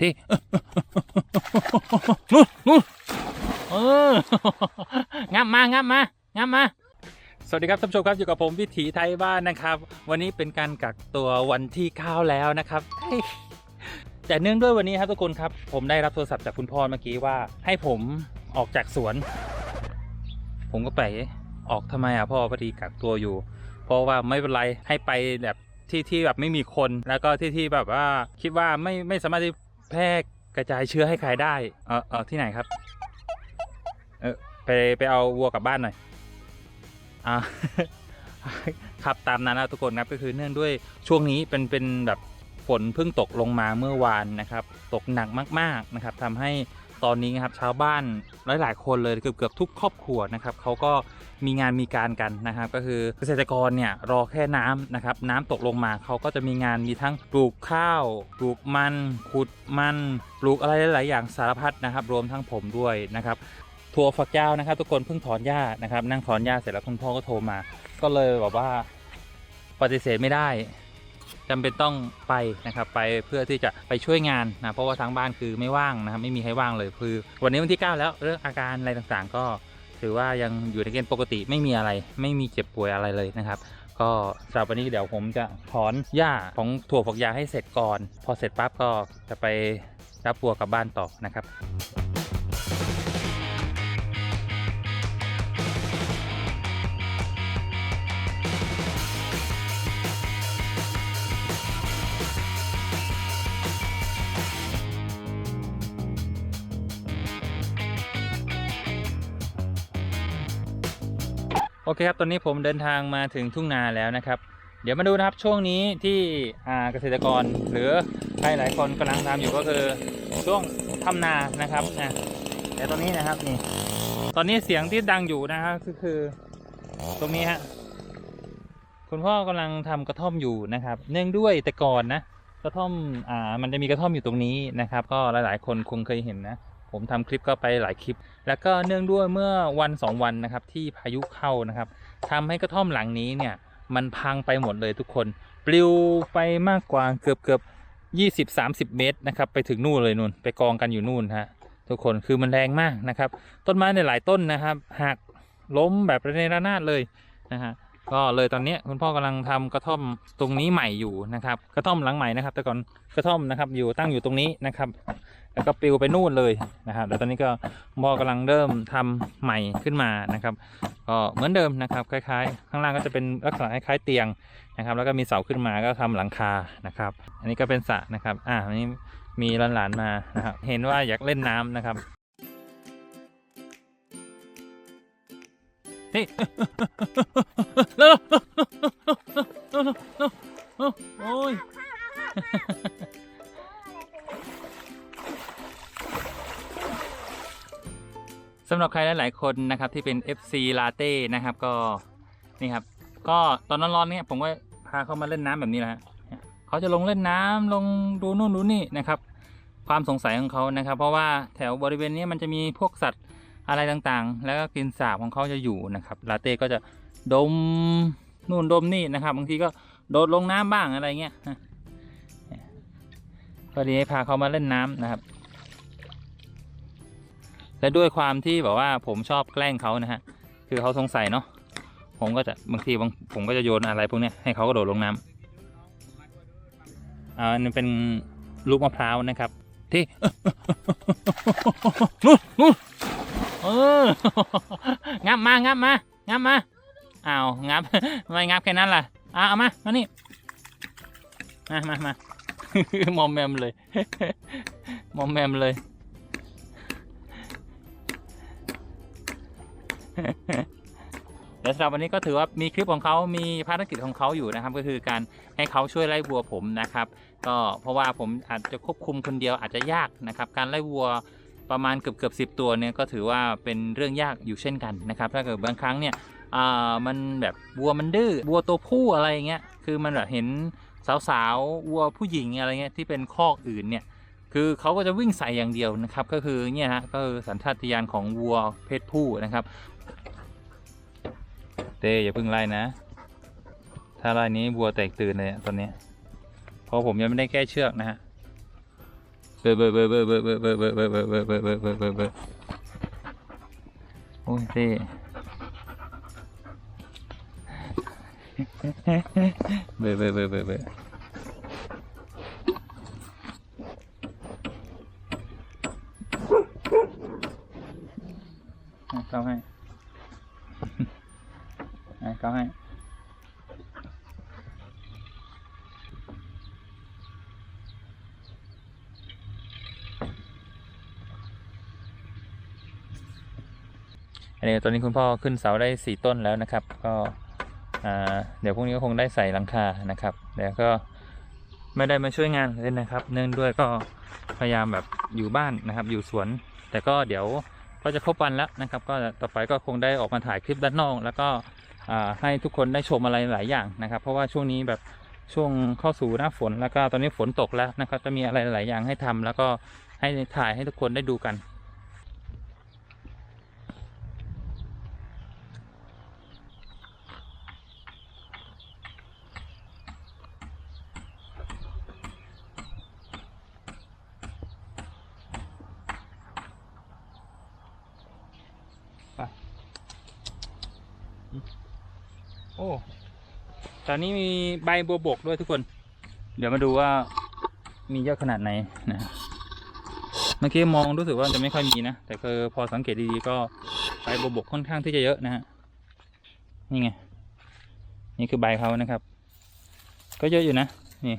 ที่นู่นนู่นเอองับมางับมางับมาสวัสดีครับท่านผู้ชมครับอยู่กับผมวิถีไทยบ้านนะครับ วันนี้เป็นการกักตัววันที่9แล้วนะครับเฮ้ยแต่เนื่องด้วยวันนี้ครับทุกคนครับ ผมได้รับโทรศัพท์จากคุณพ่อเมื่อกี้ว่า ให้ผมออกจากสวน ผมก็ไปออกทำไมอะพ่อพอดีกักตัวอยู่ เพราะว่าไม่เป็นไรให้ไปแบบที่ที่แบบไม่มีคนแล้วก็ที่ที่แบบว่าคิดว่าไม่ไม่สามารถที่ แพร่กระจายเชื้อให้ใครได้ เออเออที่ไหนครับ เออไปไปเอาวัวกลับบ้านหน่อย อ่า ครับตามนั้นนะทุกคนครับก็คือเนื่องด้วยช่วงนี้เป็นเป็นแบบฝนเพิ่งตกลงมาเมื่อวานนะครับ ตกหนักมากๆนะครับทำให้ตอนนี้นะครับชาวบ้านหลาย ๆ คนเลยเกือบเกือบทุกครอบครัวนะครับเขาก็ มีงานมีการกันนะครับก็คือเกษตรกรเนี่ยรอแค่น้ำนะครับน้ำตกลงมาเขาก็จะมีงานมีทั้งปลูกข้าวปลูกมันขุดมันปลูกอะไรหลายๆอย่างสารพัดนะครับ รวมทั้งผมด้วยนะครับถั่วฝักยาวนะครับ ทุกคนเพิ่งถอนหญ้านะครับ นั่งถอนหญ้าเสร็จแล้วคุณพ่อก็โทรมา ก็เลยแบบว่าปฏิเสธไม่ได้จำเป็นต้องไปนะครับไปเพื่อที่จะไปช่วยงานนะเพราะว่าทางบ้านคือไม่ว่างนะครับไม่มีใครว่างเลยคือวันนี้วันที่ 9 แล้วเรื่องอาการอะไรต่างๆ ก็ ถือว่ายังอยู่ในเกณฑ์ปกติไม่มีอะไร ไม่มีเจ็บป่วยอะไรเลยนะครับ ก็สำหรับวันนี้เดี๋ยวผมจะถอนหญ้าของถั่วฝักยาวให้เสร็จก่อน พอเสร็จปั๊บก็จะไปรับปัวกลับบ้านต่อนะครับ โอเคครับตอนนี้ผมเดินทางมาถึงทุ่งนาแล้วนะครับ เดี๋ยวมาดูนะครับช่วงนี้ที่เกษตรกรหรือใครหลายคนกำลังทำอยู่ก็คือช่วงทำนานะครับนะแต่ตอนนี้นะครับนี่ตอนนี้เสียงที่ดังอยู่นะครับคือคือตรงนี้ฮะคุณพ่อกำลังทำกระท่อมอยู่นะครับ เนื่องด้วยแต่ก่อนนะกระท่อมอ่ามันจะมีกระท่อมอยู่ตรงนี้นะครับ ก็หลาย ๆ คนคงเคยเห็นนะ ผมทำคลิปก็ไปหลายคลิป แล้วก็เนื่องด้วยเมื่อวันสองวันนะครับที่พายุเข้านะครับทำให้กระท่อมหลังนี้เนี่ยมันพังไปหมดเลยทุกคน ปลิวไปมากกว่าเกือบเกือบยี่สิบสามสิบเมตรนะครับไปถึงนู่นเลยนู่นไปกองกันอยู่นู่นฮะทุกคนคือมันแรงมากนะครับ ต้นไม้ในหลายต้นนะครับหักล้มแบบระเนระนาดเลยนะฮะก็เลยตอนนี้คุณพ่อกำลังทำกระท่อมตรงนี้ใหม่อยู่นะครับ กระท่อมหลังใหม่นะครับ แต่ก่อนกระท่อมนะครับอยู่ตั้งอยู่ตรงนี้นะครับ แล้วก็ปลิวไปนู่นเลยนะครับแล้วตอนนี้ก็พ่อกำลังเริ่มทำใหม่ขึ้นมานะครับก็เหมือนเดิมนะครับคล้ายๆ ข้างล่างก็จะเป็นลักษณะคล้ายๆเตียงนะครับ แล้วก็มีเสาขึ้นมาก็ทำหลังคานะครับ อันนี้ก็เป็นสระนะครับอ่าอันนี้มีหลานๆมานะครับเห็นว่าอยากเล่นน้ำนะครับนี่โำหรับใครหลายๆคนนะครับที่เป็น FC ลาเต้นะครับก็นี่ครับ ก็ตอนร้อนๆเนี่ยผมก็พาเขามาเล่นน้ำแบบนี้แหละเขาจะลงเล่นน้ำลงดูนู่นดูนี่นะครับ ความสงสัยของเขานะครับ เพราะว่าแถวบริเวณนี้มันจะมีพวกสัตว์อะไรต่างๆ แล้วก็กลินสาบของเขาจะอยู่นะครับลาเต้ก็จะดมนู่นดมนี่นะครับบางทีก็โดดลงน้ำบ้างอะไรเงี้ยพอดีให้พาเขามาเล่นน้ำนะครับ และด้วยความที่แบบว่าผมชอบแกล้งเขานะฮะ คือเขาสงสัยเนาะ ผมก็จะบางทีบางผมก็จะโยนอะไรพวกนี้ให้เขากระโดดลงน้ำอ่าอันนี้เป็นลูกมะพร้าวนะครับ ที่นู่นนู่นเอองับมางับมางับมาอ้าวงับไม่งับแค่นั้นล่ะอะเอามามานี่มามามา มอมแมมเลย มอมแมมเลย เดี๋ยวสำหรับวันนี้ก็ถือว่ามีคลิปของเขามีภารกิจของเขาอยู่นะครับ ก็คือการให้เขาช่วยไล่วัวผมนะครับ ก็เพราะว่าผมอาจจะควบคุมคนเดียวอาจจะยากนะครับ การไล่วัวประมาณเกือบเกือบสิบตัวเนี่ยก็ถือว่าเป็นเรื่องยากอยู่เช่นกันนะครับ ถ้าเกิดบางครั้งเนี่ยอ่ามันแบบวัวมันดื้อวัวตัวผู้อะไรเงี้ยคือมันแบบเห็นสาวๆวัวผู้หญิงอะไรเงี้ยที่เป็นคอกอื่นเนี่ยคือเขาก็จะวิ่งใส่อย่างเดียวนะครับ ก็คือเนี่ยฮะก็คือสัญชาตญาณของวัวเพศผู้นะครับ ต้อย่าเพิ่งไล่นะ ถ้าไล่นี้วัวแตกตื่นเลยตอนนี้เพราะผมยังไม่ได้แก้เชือกนะฮะเบอร์เบอร์เบอร์เบอร์เบอร์เบอร์เบอร์เบอร์เบอร์เบอร์เบอร์เบอร์เบอร์เบอร์เบอร์เบอร์โอ้ยเท่เบอร์เบอร์เบอร์เบอร์เบอร์อะเข้าให้ เขาให้อันนี้ตอนนี้คุณพ่อขึ้นเสาได้สี่ต้นแล้วนะครับ ก็เดี๋ยวพรุ่งนี้ก็คงได้ใส่หลังคานะครับเดี๋ยวก็ไม่ได้มาช่วยงานเลยนะครับ เนื่องด้วยก็พยายามแบบอยู่บ้านนะครับ อยู่สวน แต่ก็เดี๋ยวก็จะครบวันแล้วนะครับ ก็ต่อไปก็คงได้ออกมาถ่ายคลิปด้านนอก แล้วก็ ให้ทุกคนได้ชมอะไรหลายอย่างนะครับ เพราะว่าช่วงนี้แบบช่วงเข้าสู่หน้าฝนแล้วก็ตอนนี้ฝนตกแล้วนะครับ จะมีอะไรหลายอย่างให้ทำแล้วก็ให้ถ่ายให้ทุกคนได้ดูกัน โอ้ ตอนนี้มีใบบัวบกด้วยทุกคน เดี๋ยวมาดูว่ามีเยอะขนาดไหนนะ เมื่อกี้มองรู้สึกว่าจะไม่ค่อยมีนะ แต่คือพอสังเกตดีๆก็ใบบัวบกค่อนข้างที่จะเยอะนะฮะ นี่ไง นี่คือใบเขานะครับ ก็เยอะอยู่นะ นี่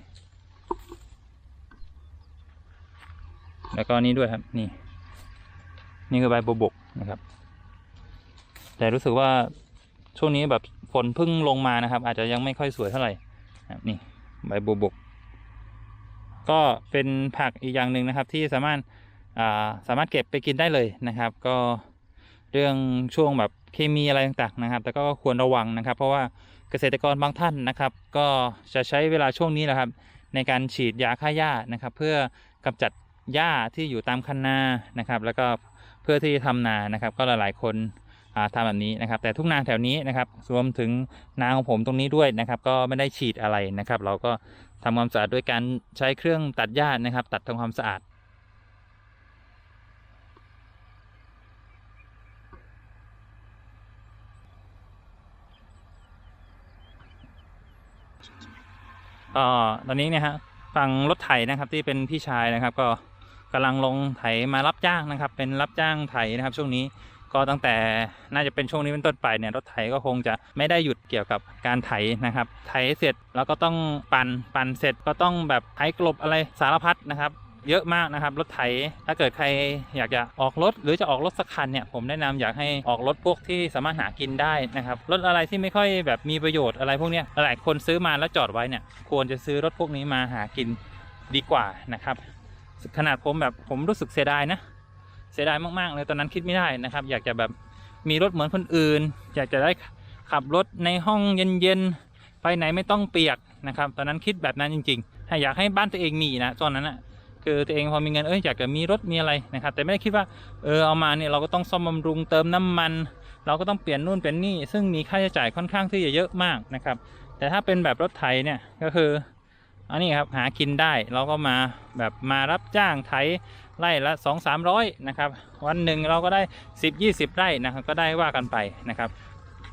แล้วก็นี่ด้วยครับ นี่ นี่คือใบบัวบกนะครับ แต่รู้สึกว่าช่วงนี้แบบ ฝนพิ่งลงมานะครับ อาจจะยังไม่ค่อยสวยเท่าไหร่นี่ใบบัวบก ก็เป็นผักอีกอย่างหนึ่งนะครับ ที่สามารถาสามารถเก็บไปกินได้เลยนะครับ ก็เรื่องช่วงแบบเคมีอะไรต่างๆนะครับ แต่ก็ควรระวังนะครับ เพราะว่าเกษตรกรบางท่านนะครับ ก็จะใช้เวลาช่วงนี้แหละครับ ในการฉีดยาฆ่าหญ้านะครับ เพื่อกำจัดหญ้าที่อยู่ตามคันนานะครับ แล้วก็เพื่อที่จะทำนานะครับ ก็หลายๆคน ทำแบบนี้นะครับ แต่ทุกนาแถวนี้นะครับรวมถึงนาของผมตรงนี้ด้วยนะครับ ก็ไม่ได้ฉีดอะไรนะครับ เราก็ทำความสะอาดด้วยการใช้เครื่องตัดหญ้านะครับ ตัดทำความสะอาดก็ตอนนี้เนี่ยฮะฝั่งรถไถนะครับที่เป็นพี่ชายนะครับ ก็กำลังลงไถมารับจ้างนะครับ เป็นรับจ้างไถนะครับ ช่วงนี้ ก็ตั้งแต่น่าจะเป็นช่วงนี้เป็นต้นไปเนี่ยรถไถก็คงจะไม่ได้หยุดเกี่ยวกับการไถนะครับ ไถเสร็จแล้วก็ต้องปัน่นปั่นเสร็จก็ต้องแบบไถกลบอะไรสารพัดนะครับเยอะมากนะครับรถไถ ถ้าเกิดใครอยากจะออกรถ หรือจะออกรถสักคันเนี่ยผมแนะนำอยากให้ออกรถพวกที่สามารถหากินได้นะครับรถอะไรที่ไม่ค่อยแบบมีประโยชน์อะไรพวกเนี้ยหลายคนซื้อมาแล้วจอดไว้เนี่ยควรจะซื้อรถพวกนี้มาหากินดีกว่านะครับขนาดผมแบบผมรู้สึกเสียดายนะ สียดายมากๆเลยตอนนั้นคิดไม่ได้นะครับ อยากจะแบบมีรถเหมือนคนอื่น อยากจะได้ขับรถในห้องเย็นๆไปไหนไม่ต้องเปียกนะครับ ตอนนั้นคิดแบบนั้นจริงๆให้อยากให้บ้านตัวเองมีนะตอนนั้นอะคือตัวเองพอมีเงินเอ้ยอยากจะมีรถมีอะไรนะครับ แต่ไม่ได้คิดว่าเออเอามาเนี่ยเราก็ต้องซ่อมบำรุงเติมน้ำมัน เราก็ต้องเปลี่ยนนู่นเปลี่ยนนี่ซึ่งมีค่าใช้จ่ายค่อนข้างที่จะเยอะมากนะครับ แต่ถ้าเป็นแบบรถไถเนี่ยก็คืออันนี้ครับหากินได้เราก็มาแบบมารับจ้างไถ ไร่ละ 2 3 0 0นะครับวันหนึ่งเราก็ได้ 10 20 ไร่นะครับก็ได้ว่ากันไปนะครับ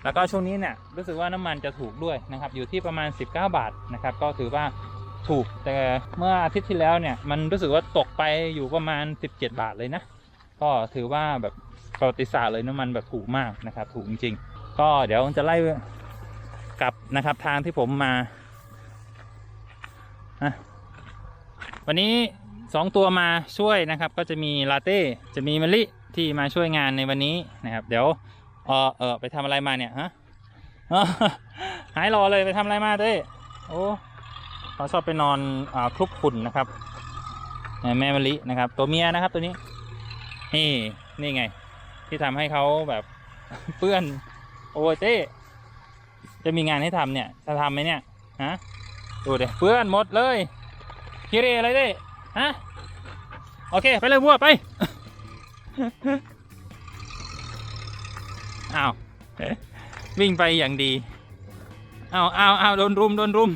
แล้วก็ช่วงนี้เนี่ยรู้สึกว่าน้ำมันจะถูกด้วยนะครับอยู่ที่ประมาณ 19 บาทนะครับก็ถือว่าถูกแต่เมื่ออาทิตย์ที่แล้วเนี่ยมันรู้สึกว่าตกไปอยู่ประมาณ 17 บาทเลยนะก็ถือว่าแบบประวัติศาสตร์เลยน้ำมันแบบถูกมากนะครับถูกจริงๆ ก็เดี๋ยวจะไล่กลับนะครับทางที่ผมมาอะวันนี้ สองตัวมาช่วยนะครับ ก็จะมีลาเต้จะมีมะลิที่มาช่วยงานในวันนี้นะครับ เดี๋ยวเออเออไปทำอะไรมาเนี่ยฮะหายรอเลยไปทำอะไรมาเต้โอ้เขาชอบไปนอนอคลุกฝุ่นนะครับแม่มะลินะครับ ตัวเมียนะครับตัวนี้นี่นี่ไง ที่ทำให้เขาแบบเปื้อนโอ้เต้จะมีงานให้ทำเนี่ยจะทำไหมเนี่ยฮะดูเดี๋ยวเปื้อนหมดเลยคิเรอะไรเต้ ฮะ โอเค ไปเลยวัวไป อ้าว วิ่งไปอย่างดี อ้าวอ้าวอ้าวโดนรุม โดนรุม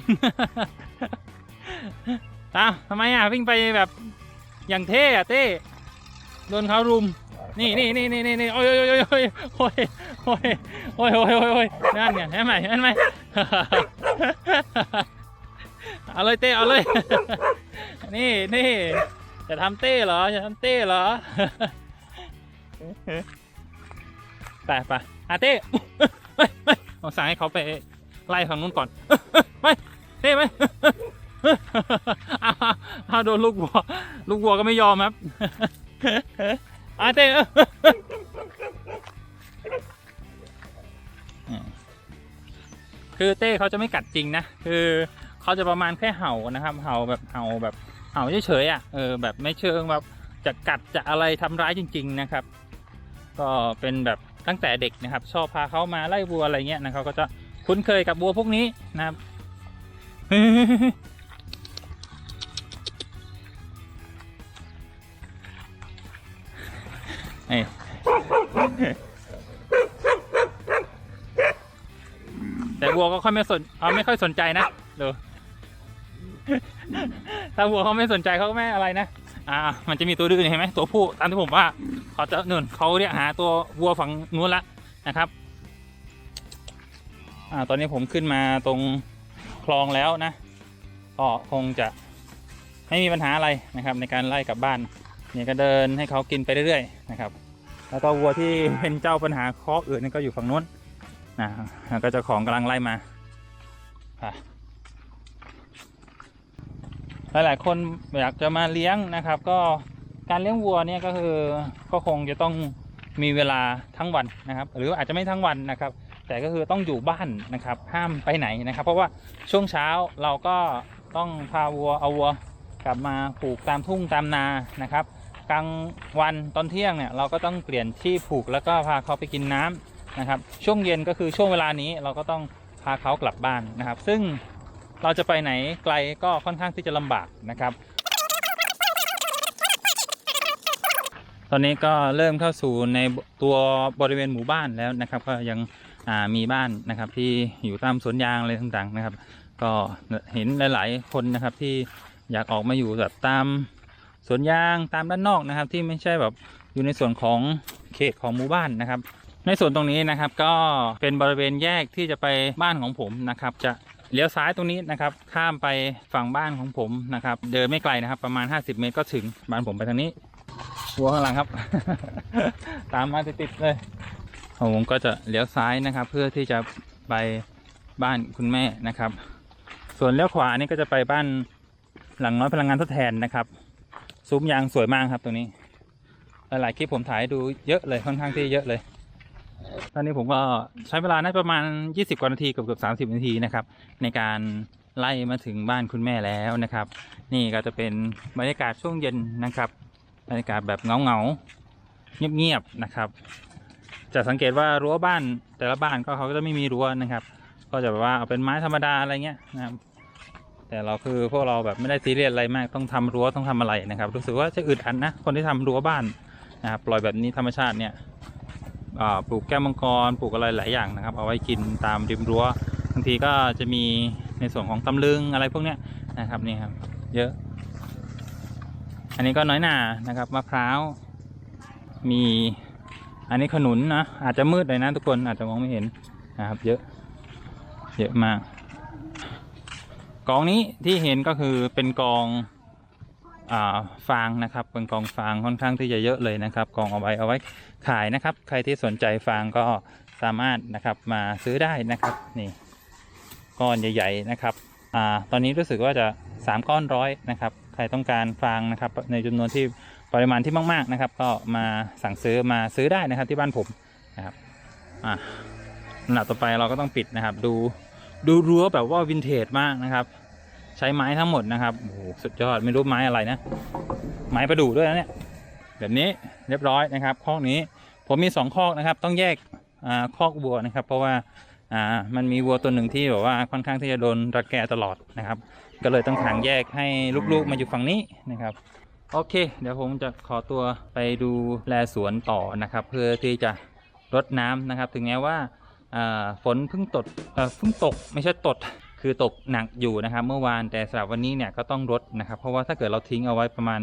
อ้าวทำไมอะ วิ่งไปแบบอย่างเท่อะเต้โดนเขารุม นี่นี่นี่นี่นี่นี่โอ้ยโอ้ยโอ้ยโอ้ยโอ้ยโอ้ยโอ้ยโอ้ยโอ้ยโอ้ยนั่นไงเห็นไหมเห็นไหมเอาเลยเต้เอาเลย นี่นี่จะทำเต้เหรอจะทำเต้เหรอไปไปอาเต้ไปไปเอาสั่งให้เขาไปไล่ทางนู้นก่อนไปเต้ไปเอาเอาเอาโดนลูกวัว ลูกวัวก็ไม่ยอมครับอาเต้คือเต้เขาจะไม่กัดจริงนะ คือเขาจะประมาณแค่เห่านะครับ เห่าแบบเห่าแบบ เห่าเฉยๆอะเออแบบไม่เชิงแบบจะกัดจะอะไรทำร้ายจริง ๆนะครับ ก็เป็นแบบตั้งแต่เด็กนะครับ ชอบพาเขามาไล่วัวอะไรเงี้ยนะเขาก็จะคุ้นเคยกับวัวพวกนี้นะครับนี่แต่วัวก็ค่อยไม่สนเอาไม่ค่อยสนใจนะดู ถ้าวัวเขาไม่สนใจเขาก็ไม่อะไรนะ อ่า มันจะมีตัวดื้อเห็นไหมตัวผู้ตามที่ผมว่าเขาจะนุ่นเขาเรียกหาตัววัวฝั่งนู้นละนะครับ อ่า ตอนนี้ผมขึ้นมาตรงคลองแล้วนะ ก็คงจะไม่มีปัญหาอะไรนะครับ ในการไล่กลับบ้านเนี่ยก็เดินให้เขากินไปเรื่อยๆนะครับ แล้วก็วัวที่เป็นเจ้าปัญหาข้ออื่นนี่ก็อยู่ฝั่งนู้นนะแล้วก็เจ้าของกำลังไล่มาอะ หลายๆ คนอยากจะมาเลี้ยงนะครับ ก็การเลี้ยงวัวเนี่ยก็คือก็คงจะต้องมีเวลาทั้งวันนะครับ หรืออาจจะไม่ทั้งวันนะครับ แต่ก็คือต้องอยู่บ้านนะครับ ห้ามไปไหนนะครับ เพราะว่าช่วงเช้าเราก็ต้องพาวัวเอาวัวกลับมาผูกตามทุ่งตามนานะครับ กลางวันตอนเที่ยงเนี่ยเราก็ต้องเปลี่ยนที่ผูกแล้วก็พาเขาไปกินน้ำนะครับ ช่วงเย็นก็คือช่วงเวลานี้เราก็ต้องพาเขากลับบ้านนะครับ ซึ่ง เราจะไปไหนไกลก็ค่อนข้างที่จะลำบากนะครับ ตอนนี้ก็เริ่มเข้าสู่ในตัวบริเวณหมู่บ้านแล้วนะครับ ก็ยังมีบ้านนะครับที่อยู่ตามสวนยางอะไรต่างๆนะครับ ก็เห็นหลายๆคนนะครับที่อยากออกมาอยู่แบบตามสวนยางตามด้านนอกนะครับ ที่ไม่ใช่แบบอยู่ในส่วนของเขตของหมู่บ้านนะครับ ในส่วนตรงนี้นะครับก็เป็นบริเวณแยกที่จะไปบ้านของผมนะครับ จะ เลี้ยวซ้ายตรงนี้นะครับ ข้ามไปฝั่งบ้านของผมนะครับ เดินไม่ไกลนะครับ ประมาณ 50 เมตรก็ถึงบ้านผมไปทางนี้วัวข้างหลังครับ ตามมาติดๆเลยผมก็จะเลี้ยวซ้ายนะครับ เพื่อที่จะไปบ้านคุณแม่นะครับ ส่วนเลี้ยวขวานี่ก็จะไปบ้านหลังน้อยพลังงานทดแทนนะครับ ซุ้มยางสวยมากครับตรงนี้ หลายๆคลิปผมถ่ายดูเยอะเลยค่อนข้างที่เยอะเลย ตอนนี้ผมก็ใช้เวลาน่าประมาณ 20 กว่านาทีเกือบเกือบ30นาทีนะครับ ในการไล่มาถึงบ้านคุณแม่แล้วนะครับ นี่ก็จะเป็นบรรยากาศช่วงเย็นนะครับบรรยากาศแบบเงาๆเงียบๆนะครับ จะสังเกตว่ารั้วบ้านแต่ละบ้านก็เขาก็จะไม่มีรั้วนะครับ ก็จะแบบว่าเอาเป็นไม้ธรรมดาอะไรเงี้ยนะครับแต่เราคือพวกเราแบบไม่ได้ซีเรียสอะไรมากต้องทำรั้วต้องทำอะไรนะครับ รู้สึกว่าจะอึดอัดนะคนที่ทำรั้วบ้านนะครับปล่อยแบบนี้ธรรมชาติเนี่ย ปลูกแก้วมังกร ปลูกอะไรหลายอย่างนะครับ เอาไว้กินตามริมรั้วบางทีก็จะมีในส่วนของตำลึงอะไรพวกเนี้ยนะครับนี่ครับ เยอะ อันนี้ก็น้อยหนานะครับมะพร้าวมีอันนี้ขนุนนะอาจจะมืดเลยนะทุกคนอาจจะมองไม่เห็นนะครับ เยอะเยอะมากกองนี้ที่เห็นก็คือเป็นกอง ฟางนะครับเป็นกองฟางค่อนข้างที่จะเยอะเลยนะครับกองเอาไว้เอาไว้ขายนะครับ ใครที่สนใจฟางก็สามารถนะครับมาซื้อได้นะครับนี่ก้อนใหญ่ๆนะครับอ่าตอนนี้รู้สึกว่าจะ 3 ก้อนร้อยนะครับ ใครต้องการฟางนะครับ ในจำนวนที่ปริมาณที่มาก ๆนะครับ ก็มาสั่งซื้อมาซื้อได้นะครับที่บ้านผมนะครับอ่าลำดับต่อไปเราก็ต้องปิดนะครับ ดูดูรั้วแบบว่าวินเทจมากนะครับ ใช้ไม้ทั้งหมดนะครับโอ้โหสุดยอดไม่รู้ไม้อะไรนะ ไม้ประดู่ด้วยนะเนี่ยแบบนี้เรียบร้อยนะครับคอกนี้ ผมมีสองคอกนะครับ ต้องแยกอ่าคอกวัวนะครับ เพราะว่าอ่ามันมีวัวตัวหนึ่งที่แบบว่าค่อนข้างที่จะโดนรังแกตลอดนะครับ ก็เลยต้องขังแยกให้ลูกๆมาอยู่ฝั่งนี้นะครับโอเค เดี๋ยวผมจะขอตัวไปดูแลสวนต่อนะครับ เพื่อที่จะรดน้ำนะครับ ถึงแม้ว่าอ่าฝนเพิ่งตดเอ่อเพิ่งตกไม่ใช่ตด คือตกหนักอยู่นะครับ เมื่อวานแต่สำหรับวันนี้เนี่ยก็ต้องลดนะครับ เพราะว่าถ้าเกิดเราทิ้งเอาไว้ประมาณ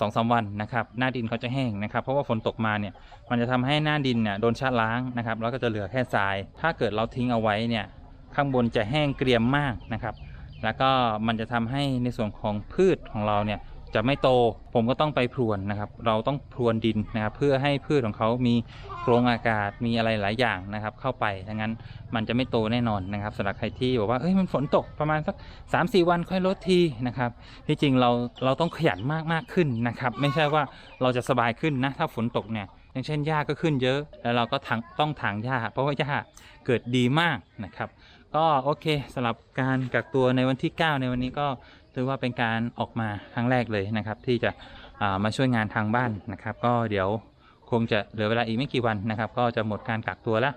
สองสามวันนะครับหน้าดินเขาจะแห้งนะครับ เพราะว่าฝนตกมาเนี่ยมันจะทำให้หน้าดินเนี่ยโดนชะล้างนะครับ แล้วก็จะเหลือแค่ทราย ถ้าเกิดเราทิ้งเอาไว้เนี่ยข้างบนจะแห้งเกรียมมากนะครับ แล้วก็มันจะทำให้ในส่วนของพืชของเราเนี่ย จะไม่โตผมก็ต้องไปพรวนนะครับ เราต้องพรวนดินนะครับ เพื่อให้พืชของเขามีโครงอากาศมีอะไรหลายอย่างนะครับ เข้าไปดังนั้นมันจะไม่โตแน่นอนนะครับสำหรับใครที่บอกว่าเอ้ยมันฝนตกประมาณสัก 3 4 วันค่อยลดทีนะครับที่จริงเราเราต้องขยันมากมากขึ้นนะครับ ไม่ใช่ว่าเราจะสบายขึ้นนะถ้าฝนตกเนี่ยอย่างเช่นหญ้าก็ขึ้นเยอะ แล้วเราก็ถางต้องถางหญ้า เพราะว่าหญ้าเกิดดีมากนะครับ ก็โอเคสำหรับการกักตัวในวันที่ 9 ในวันนี้ก็ ถือว่าเป็นการออกมาครั้งแรกเลยนะครับ ที่จะามาช่วยงานทางบ้านนะครับ ก็เดี๋ยวคงจะเหลือเวลาอีกไม่กี่วันนะครับ ก็จะหมดการกักตัวแล้ว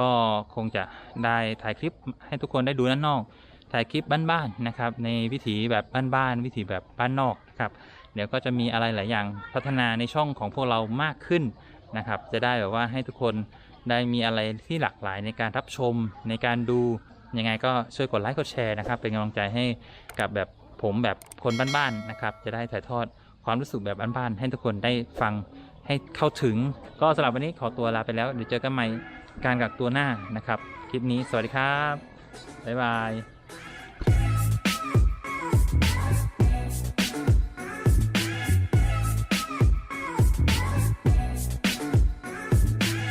ก็คงจะได้ถ่ายคลิปให้ทุกคนได้ดูด้านนอก ถ่ายคลิปบ้านๆนะครับ ในวิถีแบบบ้านๆวิถีแบบบ้านนอกนะครับเดี๋ยวก็จะมีอะไรหลายอย่างพัฒนาในช่องของพวกเรามากขึ้นนะครับ จะได้แบบว่าให้ทุกคนได้มีอะไรที่หลากหลายในการรับชมในการดูยังไงก็ช่วยกดไลค์กดแชร์นะครับ เป็นกำลังใจให้กับแบบ ผมแบบคนบ้านๆนะครับ จะได้ถ่ายทอดความรู้สึกแบบบ้านๆให้ทุกคนได้ฟังให้เข้าถึง ก็สำหรับวันนี้ขอตัวลาไปแล้วเดี๋ยวเจอกันใหม่การกักตัวหน้านะครับ คลิปนี้สวัสดีครับบ๊ายบาย